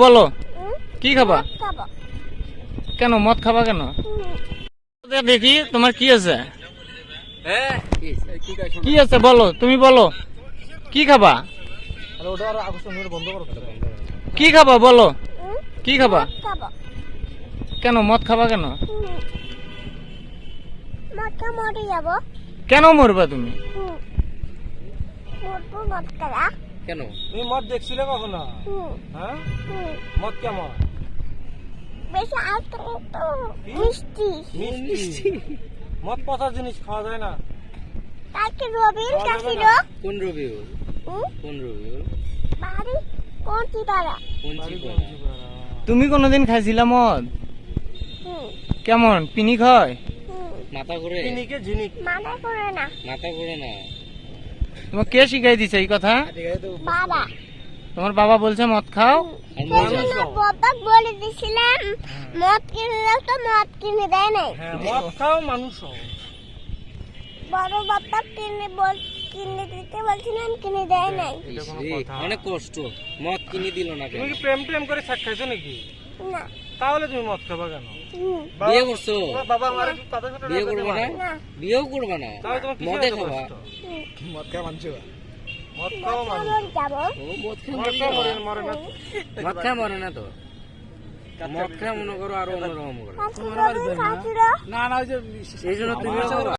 বলো কি খাবা? কেন মদ খাবা কেন? দেখি তোমার কি আছে? কি আছে? বলো তুমি বলো। কি খাবা? কি খাবা বলো? কি খাবা? কেন মদ খাবা কেন? কেন মরবা তুমি? কেন? তুমি মদ দেখছিলে কখনো? হ্যাঁ? মদ কেমন? বেশি আস্তে মিষ্টি। মিষ্টি? মদ পচা জিনিস খাওয়া যায় না। কালকে কাছিল কোন রবি কোন রবি বাড়ি কোনটি পাড়া তুমি কোনোদিন খাইছিলা মদ। কেমন? পিনি খায় মাথা করে কিনিকে ঝিনিক। মানা করে না। মাথা করে না। তোমার কে শিখাই দিছে এই কথা? বাবা। তোমার বাবা বলছে মদ খাও। আর সেই মজা জন্য বাবা বলে দিছিলাম মদ কিনে দাও তো মদ কিনে দেয় নাই। হ্যাঁ মদ খাও মানুষ হও। বড় বাবা কিনে বল কিনে দিতে বলছিলাম কিনে দেয় নাই। এটা কোনো ইস, কথা। অনেক কষ্ট। মদ কিনে দিল না তুমি কি প্রেম প্রেম করে নাকি? না। তাহলে তুমি মদ খাবা কেন। বিয়ে করছ? বাবা আমার বিয়ে করব না। না? বিয়েও করবে না? মদে খাবা? মদ মানছো? মদ মরে না তো। মদ খায় মনে করো আরও অন্যরকম না? না যে এই জন্য খাবা